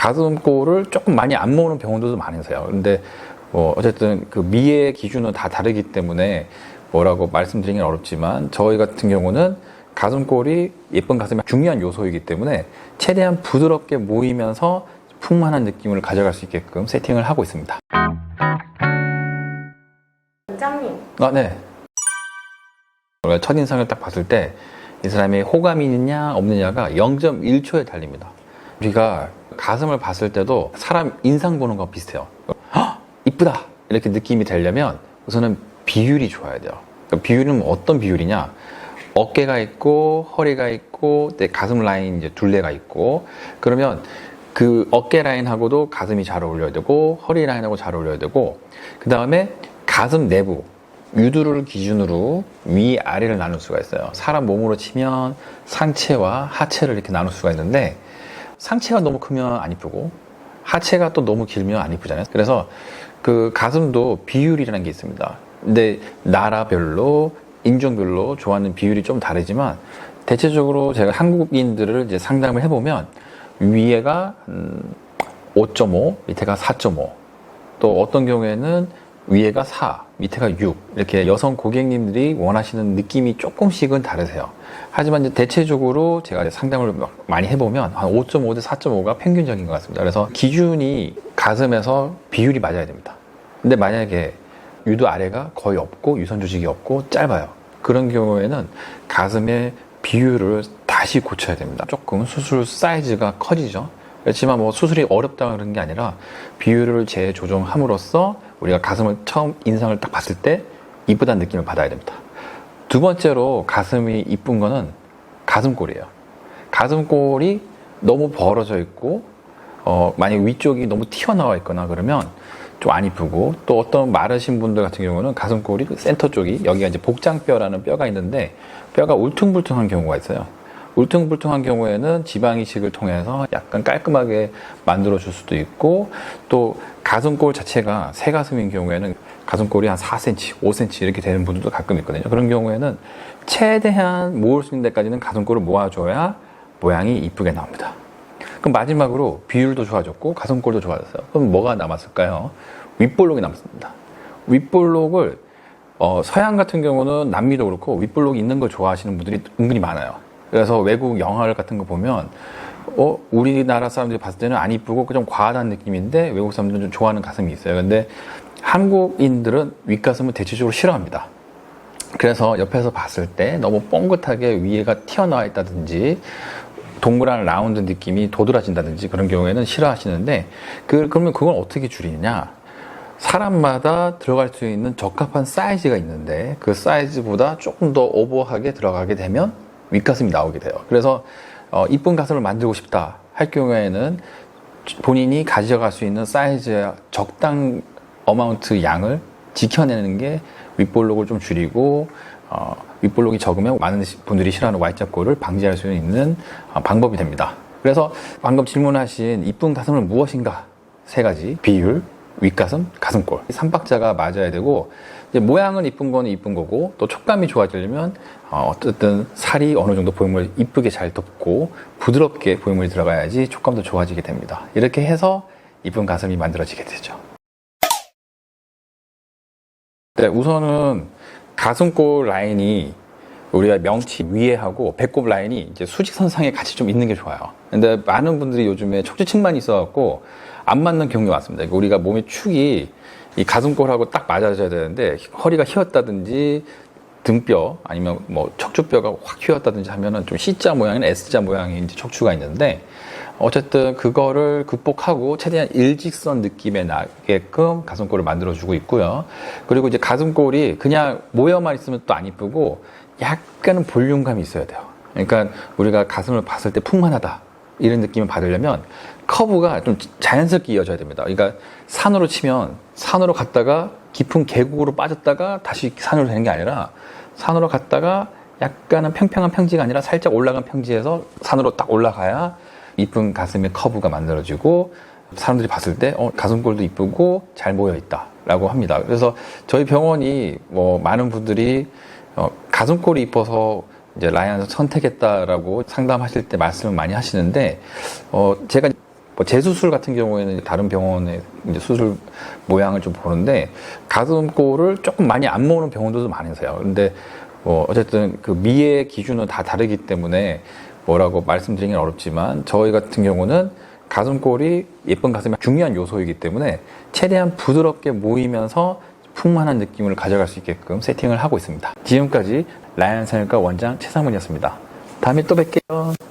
가슴골을 조금 많이 안 모으는 병원들도 많으세요. 근데 뭐 어쨌든 그 미의 기준은 다 다르기 때문에 뭐라고 말씀드리긴 어렵지만 저희 같은 경우는 가슴골이 예쁜 가슴의 중요한 요소이기 때문에 최대한 부드럽게 모이면서 풍만한 느낌을 가져갈 수 있게끔 세팅을 하고 있습니다. 원장님, 아, 네. 우리가 첫인상을 딱 봤을 때 이 사람이 호감이 있느냐 없느냐가 0.1초에 달립니다. 우리가 가슴을 봤을 때도 사람 인상 보는 거 비슷해요. 헉! 이쁘다! 이렇게 느낌이 되려면 우선은 비율이 좋아야 돼요. 그러니까 비율은 어떤 비율이냐? 어깨가 있고 허리가 있고 내 가슴 라인 이제 둘레가 있고 그러면 그 어깨 라인하고도 가슴이 잘 어울려야 되고 허리 라인하고 잘 어울려야 되고 그 다음에 가슴 내부 유두를 기준으로 위 아래를 나눌 수가 있어요. 사람 몸으로 치면 상체와 하체를 이렇게 나눌 수가 있는데 상체가 너무 크면 안 이쁘고 하체가 또 너무 길면 안 이쁘잖아요. 그래서 그 가슴도 비율이라는 게 있습니다. 근데 나라별로 인종별로 좋아하는 비율이 좀 다르지만 대체적으로 제가 한국인들을 이제 상담을 해보면 위에가 음, 5.5, 밑에가 4.5, 또 어떤 경우에는 위에가 4, 밑에가 6 이렇게 여성 고객님들이 원하시는 느낌이 조금씩은 다르세요. 하지만 이제 대체적으로 제가 상담을 막 많이 해보면 한 5.5 대 4.5가 평균적인 것 같습니다. 그래서 기준이 가슴에서 비율이 맞아야 됩니다. 근데 만약에 유두 아래가 거의 없고 유선 조직이 없고 짧아요. 그런 경우에는 가슴의 비율을 다시 고쳐야 됩니다. 조금 수술 사이즈가 커지죠. 그렇지만 뭐 수술이 어렵다 그런 게 아니라 비율을 재조정함으로써 우리가 가슴을 처음 인상을 딱 봤을 때 이쁘다는 느낌을 받아야 됩니다. 두 번째로 가슴이 이쁜 거는 가슴골이에요. 가슴골이 너무 벌어져 있고 어, 만약 위쪽이 너무 튀어나와 있거나 그러면 좀 안 이쁘고 또 어떤 마르신 분들 같은 경우는 가슴골이 센터 쪽이 여기가 이제 복장뼈라는 뼈가 있는데 뼈가 울퉁불퉁한 경우가 있어요. 울퉁불퉁한 경우에는 지방 이식을 통해서 약간 깔끔하게 만들어 줄 수도 있고 또 가슴골 자체가 새 가슴인 경우에는 가슴골이 한 4cm, 5cm 이렇게 되는 분들도 가끔 있거든요. 그런 경우에는 최대한 모을 수 있는 데까지는 가슴골을 모아줘야 모양이 이쁘게 나옵니다. 그럼 마지막으로 비율도 좋아졌고 가슴골도 좋아졌어요. 그럼 뭐가 남았을까요? 윗볼록이 남습니다. 윗볼록을 어, 서양 같은 경우는 남미도 그렇고 윗볼록이 있는 걸 좋아하시는 분들이 은근히 많아요. 그래서 외국 영화 같은 거 보면 어, 우리나라 사람들이 봤을 때는 안 이쁘고 좀 과하다는 느낌인데 외국 사람들은 좀 좋아하는 가슴이 있어요. 근데 한국인들은 윗가슴을 대체적으로 싫어합니다. 그래서 옆에서 봤을 때 너무 뻥긋하게 위에가 튀어나와 있다든지 동그란 라운드 느낌이 도드라진다든지 그런 경우에는 싫어하시는데 그, 그러면 그걸 어떻게 줄이느냐? 사람마다 들어갈 수 있는 적합한 사이즈가 있는데 그 사이즈보다 조금 더 오버하게 들어가게 되면 윗가슴이 나오게 돼요. 그래서 어, 이쁜 가슴을 만들고 싶다 할 경우에는 본인이 가져갈 수 있는 사이즈의 적당 어마운트 양을 지켜내는 게 윗볼록을 좀 줄이고 어, 윗볼록이 적으면 많은 분들이 싫어하는 Y자골을 방지할 수 있는 어, 방법이 됩니다. 그래서 방금 질문하신 이쁜 가슴은 무엇인가 세 가지 비율, 윗가슴, 가슴골 이 삼박자가 맞아야 되고 모양은 이쁜 거는 이쁜 거고 또 촉감이 좋아지려면 어, 어쨌든 살이 어느 정도 보형물 이쁘게 잘 덮고 부드럽게 보형물이 들어가야지 촉감도 좋아지게 됩니다. 이렇게 해서 이쁜 가슴이 만들어지게 되죠. 네, 우선은 가슴골 라인이 우리가 명치 위에 하고 배꼽 라인이 이제 수직선상에 같이 좀 있는 게 좋아요. 근데 많은 분들이 요즘에 척추측만 있어갖고 안 맞는 경우가 많습니다. 그러니까 우리가 몸의 축이 이 가슴골하고 딱 맞아져야 되는데 허리가 휘었다든지 등뼈 아니면 뭐 척추뼈가 확 휘었다든지 하면은 좀 C자 모양이나 S자 모양의 이제 척추가 있는데 어쨌든 그거를 극복하고 최대한 일직선 느낌에 나게끔 가슴골을 만들어주고 있고요. 그리고 이제 가슴골이 그냥 모여만 있으면 또 안 이쁘고 약간은 볼륨감이 있어야 돼요. 그러니까 우리가 가슴을 봤을 때 풍만하다 이런 느낌을 받으려면 커브가 좀 자연스럽게 이어져야 됩니다. 그러니까 산으로 치면 산으로 갔다가 깊은 계곡으로 빠졌다가 다시 산으로 되는 게 아니라 산으로 갔다가 약간은 평평한 평지가 아니라 살짝 올라간 평지에서 산으로 딱 올라가야 이쁜 가슴의 커브가 만들어지고 사람들이 봤을 때 어, 가슴골도 이쁘고 잘 모여 있다라고 합니다. 그래서 저희 병원이 뭐 많은 분들이 어, 가슴골이 이뻐서 이제 라이언을 선택했다라고 상담하실 때 말씀을 많이 하시는데 어, 제가 뭐 재수술 같은 경우에는 다른 병원의 수술 모양을 좀 보는데 가슴골을 조금 많이 안 모으는 병원들도 많으세요. 근데 뭐 어쨌든 그 미의 기준은 다 다르기 때문에 뭐라고 말씀드리긴 어렵지만 저희 같은 경우는 가슴골이 예쁜 가슴이 중요한 요소이기 때문에 최대한 부드럽게 모이면서 풍만한 느낌을 가져갈 수 있게끔 세팅을 하고 있습니다. 지금까지 라이언 성형과 원장 최상문이었습니다. 다음에 또 뵐게요.